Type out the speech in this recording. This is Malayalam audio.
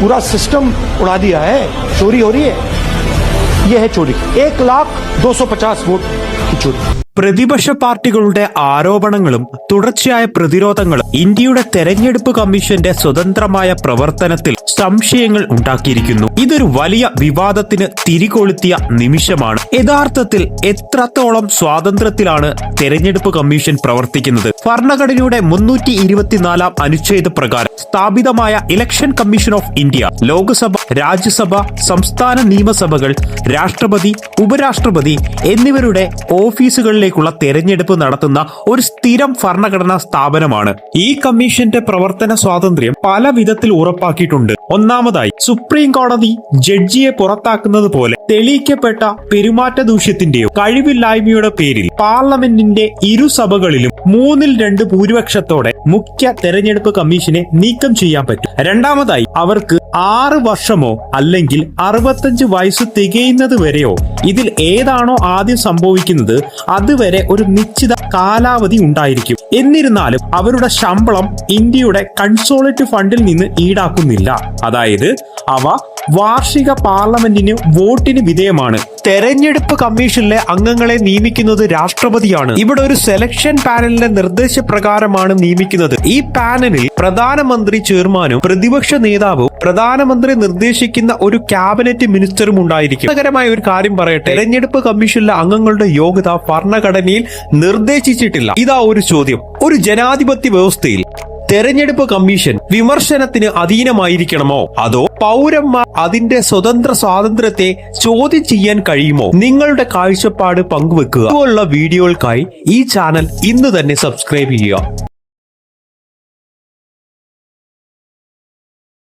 पूरा सिस्टम उड़ा दिया है। चोरी हो रही है। यह है चोरी। एक लाख दो सौ पचास वोट की चोरी। പ്രതിപക്ഷ പാർട്ടികളുടെ ആരോപണങ്ങളും തുടർച്ചയായ പ്രതിരോധങ്ങളും ഇന്ത്യയുടെ തെരഞ്ഞെടുപ്പ് കമ്മീഷന്റെ സ്വതന്ത്രമായ പ്രവർത്തനത്തിൽ സംശയങ്ങൾ ഉണ്ടാക്കിയിരിക്കുന്നു. ഇതൊരു വലിയ വിവാദത്തിന് തിരികൊളുത്തിയ നിമിഷമാണ്. യഥാർത്ഥത്തിൽ എത്രത്തോളം സ്വാതന്ത്ര്യത്തിലാണ് തെരഞ്ഞെടുപ്പ് കമ്മീഷൻ പ്രവർത്തിക്കുന്നത്? ഭരണഘടനയുടെ മുന്നൂറ്റി ഇരുപത്തിനാലാം അനുച്ഛേദ പ്രകാരം സ്ഥാപിതമായ election commission of India Lok Sabha Rajya Sabha സംസ്ഥാന നിയമസഭകൾ രാഷ്ട്രപതി ഉപരാഷ്ട്രപതി എന്നിവരുടെ ഓഫീസുകളിലേക്കുള്ള തെരഞ്ഞെടുപ്പ് നടത്തുന്ന ഒരു സ്ഥിരം ഭരണഘടനാ സ്ഥാപനമാണ്. ഈ കമ്മീഷന്റെ പ്രവർത്തന സ്വാതന്ത്ര്യം പല വിധത്തിൽ ഉറപ്പാക്കിയിട്ടുണ്ട്. ഒന്നാമതായി സുപ്രീം കോടതി ജഡ്ജിയെ പുറത്താക്കുന്നത് പോലെ തെളിയിക്കപ്പെട്ട പെരുമാറ്റ ദൂഷ്യത്തിന്റെയോ കഴിവില്ലായ്മയുടെ പേരിൽ പാർലമെന്റിന്റെ ഇരുസഭകളിലും മൂന്നിൽ രണ്ട് ഭൂരിപക്ഷത്തോടെ മുഖ്യ തെരഞ്ഞെടുപ്പ് കമ്മീഷനെ നീക്കം ചെയ്യാൻ പറ്റും. രണ്ടാമതായി അവർക്ക് ആറ് വർഷമോ അല്ലെങ്കിൽ അറുപത്തഞ്ച് വയസ്സ് തികയുന്നത് വരെയോ ഇതിൽ ഏതാണോ ആദ്യം സംഭവിക്കുന്നത് അതുവരെ ഒരു നിശ്ചിത കാലാവധി ഉണ്ടായിരിക്കും. എന്നിരുന്നാലും അവരുടെ ശമ്പളം ഇന്ത്യയുടെ കൺസോളേറ്റ് ഫണ്ടിൽ നിന്ന് ഈടാക്കുന്നില്ല. അതായത് അവ വാർഷിക പാർലമെന്റിന് വോട്ടിന് വിധേയമാണ്. തെരഞ്ഞെടുപ്പ് കമ്മീഷനിലെ അംഗങ്ങളെ നിയമിക്കുന്നത് രാഷ്ട്രപതിയാണ്. ഇവിടെ ഒരു സെലക്ഷൻ പാനലിന്റെ നിർദ്ദേശപ്രകാരമാണ് നിയമിക്കുന്നത്. ഈ പാനലിൽ പ്രധാനമന്ത്രി ചെയർമാനും പ്രതിപക്ഷ നേതാവും പ്രധാനമന്ത്രി നിർദ്ദേശിക്കുന്ന ഒരു ക്യാബിനറ്റ് മിനിസ്റ്ററും ഉണ്ടായിരിക്കും. രസകരമായ ഒരു കാര്യം പറയട്ടെ. തെരഞ്ഞെടുപ്പ് കമ്മീഷനിലെ അംഗങ്ങളുടെ യോഗ്യത ഭരണഘടനയിൽ നിർദ്ദേശിച്ചിട്ടില്ല. ഇതാ ഒരു ചോദ്യം. ഒരു ജനാധിപത്യ വ്യവസ്ഥയിൽ തെരഞ്ഞെടുപ്പ് കമ്മീഷൻ വിമർശനത്തിന് അധീനമായിരിക്കണമോ? അതോ പൗരന്മാർ അതിന്റെ സ്വതന്ത്ര സ്വാതന്ത്ര്യത്തെ ചോദ്യം ചെയ്യാൻ കഴിയുമോ? നിങ്ങളുടെ കാഴ്ചപ്പാട് പങ്കുവെക്കുക. ഇതുപോലുള്ള വീഡിയോകൾക്കായി ഈ ചാനൽ ഇന്ന് തന്നെ സബ്സ്ക്രൈബ് ചെയ്യുക.